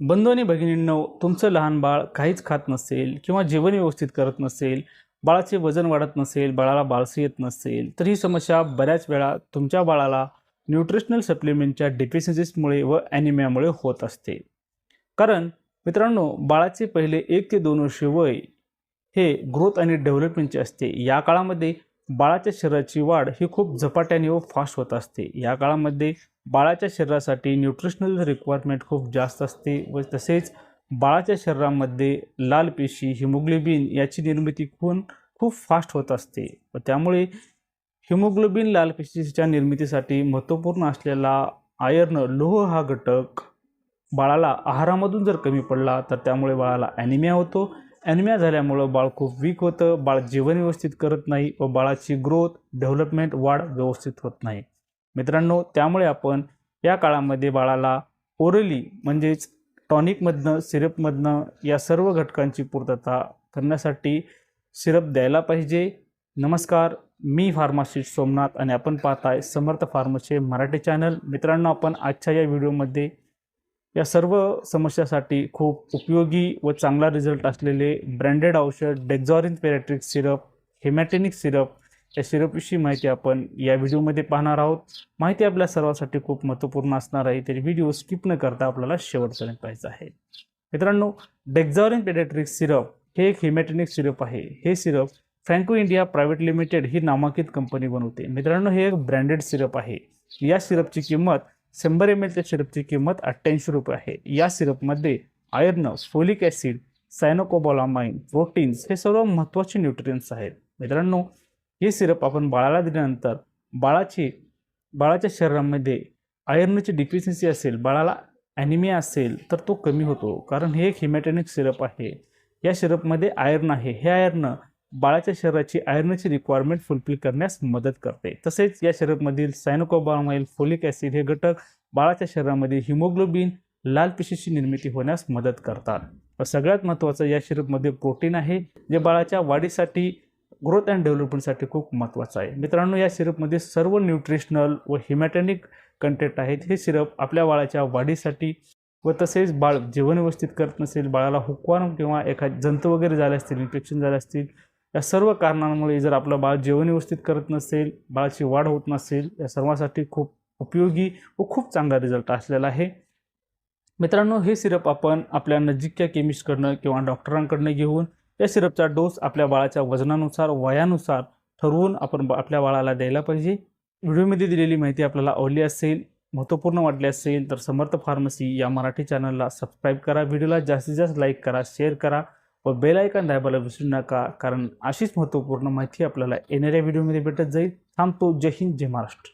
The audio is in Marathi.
बंधू आणि भगिनींनो तुमचं लहान बाळ काहीच खात नसेल किंवा जेवण व्यवस्थित करत नसेल बाळाचे वजन वाढत नसेल बाळाला बाळसे येत नसेल तर ही समस्या बऱ्याच वेळा तुमच्या बाळाला न्यूट्रिशनल सप्लिमेंटच्या डेफिशियन्सीसमुळे व ॲनिमियामुळे होत असते. कारण मित्रांनो बाळाचे पहिले एक ते दोन वर्षे वय हे ग्रोथ आणि डेव्हलपमेंटचे असते. या काळामध्ये बाळाच्या शरीराची वाढ ही खूप झपाट्याने व फास्ट होत असते. या काळामध्ये बाळाच्या शरीरासाठी न्यूट्रिशनल रिक्वायरमेंट खूप जास्त असते व तसेच बाळाच्या शरीरामध्ये लाल पेशी हिमोग्लोबिन याची निर्मिती होऊन खूप फास्ट होत असते. व त्यामुळे हिमोग्लोबिन लाल पेशीच्या निर्मितीसाठी महत्त्वपूर्ण असलेला आयर्न लोह हा घटक बाळाला आहारामधून जर कमी पडला तर त्यामुळे बाळाला ॲनिमिया होतो. ॲनिमिया झाल्यामुळं बाळ खूप वीक होतं. बाळ जेवण व्यवस्थित करत नाही व बाळाची ग्रोथ डेव्हलपमेंट वाढ व्यवस्थित होत नाही. मित्रांनो त्यामुळे आपण या काळामध्ये बाळाला ओरली म्हणजेच टॉनिकमधनं सिरपमधनं या सर्व घटकांची पूर्तता करण्यासाठी सिरप द्यायला पाहिजे. नमस्कार मी फार्मासिस्ट सोमनाथ आणि आपण पाहताय समर्थ फार्मसी मराठी चॅनल मित्रांनो आपण आजच्या या व्हिडिओमध्ये या सर्व समस्यासाठी खूप उपयोगी व चांगला रिझल्ट असलेले ब्रँडेड औषध डेक्झॉरिन पेरॅट्रिक सिरप हेमॅटेनिक सिरप या सिरपविषयी माहिती आपण या व्हिडिओमध्ये पाहणार आहोत. माहिती आपल्या सर्वांसाठी खूप महत्त्वपूर्ण असणार आहे. तरी व्हिडिओ स्किप न करता आपल्याला शेवटपर्यंत पाहिजे आहे. मित्रांनो डेक्झॉरिन पेडॅट्रिक सिरप हे एक हिमॅटेनिक सिरप आहे. हे syrup Franco India private limited ही नामांकित कंपनी बनवते. मित्रांनो हे एक ब्रँडेड सिरप आहे. या सिरपची किंमत शंभर एम एलच्या सिरपची किंमत अठ्ठ्याऐंशी रुपये आहे. या सिरपमध्ये iron folic acid cyanocobalamin proteins हे सर्व महत्त्वाचे न्यूट्रियन्स आहेत. मित्रांनो हे सिरप आपण बाळाला दिल्यानंतर बाळाची बाळाच्या शरीरामध्ये आयर्नची डिफिशियन्सी असेल बाळाला ॲनिमिया असेल तर तो कमी होतो. कारण हे एक हिमॅटॅनिक सिरप आहे. या सिरपमध्ये आयर्न आहे. हे आयर्न बाळाच्या शरीराची आयर्नची रिक्वायरमेंट फुलफिल करण्यास मदत करते. तसेच या सिरपमधील सायनोकोबामाईल फोलिक ॲसिड हे घटक बाळाच्या शरीरामध्ये हिमोग्लोबिन लाल पेशीची निर्मिती होण्यास मदत करतात. व सगळ्यात महत्त्वाचं या सिरपमध्ये प्रोटीन आहे जे बाळाच्या वाढीसाठी ग्रोथ अँड डेव्हलपमेंटसाठी खूप महत्त्वाचं आहे. मित्रांनो या सिरपमध्ये सर्व न्यूट्रिशनल व हिमॅटॅनिक कंटेंट आहेत. हे सिरप आपल्या बाळाच्या वाढीसाठी व तसेच बाळ जेवण व्यवस्थित करत नसेल बाळाला हुकवान किंवा एखाद जंतू वगैरे झाले असतील इन्फेक्शन झाले असतील या सर्व कारणांमुळे जर आपलं बाळ जेवण व्यवस्थित करत नसेल बाळाची वाढ होत नसेल या सर्वांसाठी खूप उपयोगी व खूप चांगला रिझल्ट असलेला आहे. मित्रांनो हे सिरप आपण आपल्या नजीकच्या केमिस्टकडनं किंवा डॉक्टरांकडनं घेऊन या सिरपचा डोस आपल्या बाळाच्या वजनानुसार वयानुसार ठरवून आपण आपल्या बाळाला द्यायला पाहिजे. व्हिडिओमध्ये दिलेली माहिती आपल्याला आवडली असेल महत्त्वपूर्ण वाटली असेल तर समर्थ फार्मसी या मराठी चॅनलला सबस्क्राईब करा. व्हिडिओला जास्तीत जास्त लाईक करा शेअर करा. व बेलायकन दाबायला विसरू नका कारण अशीच महत्त्वपूर्ण माहिती आपल्याला येणाऱ्या व्हिडिओमध्ये भेटत जाईल. थांबतो. जय हिंद जय महाराष्ट्र.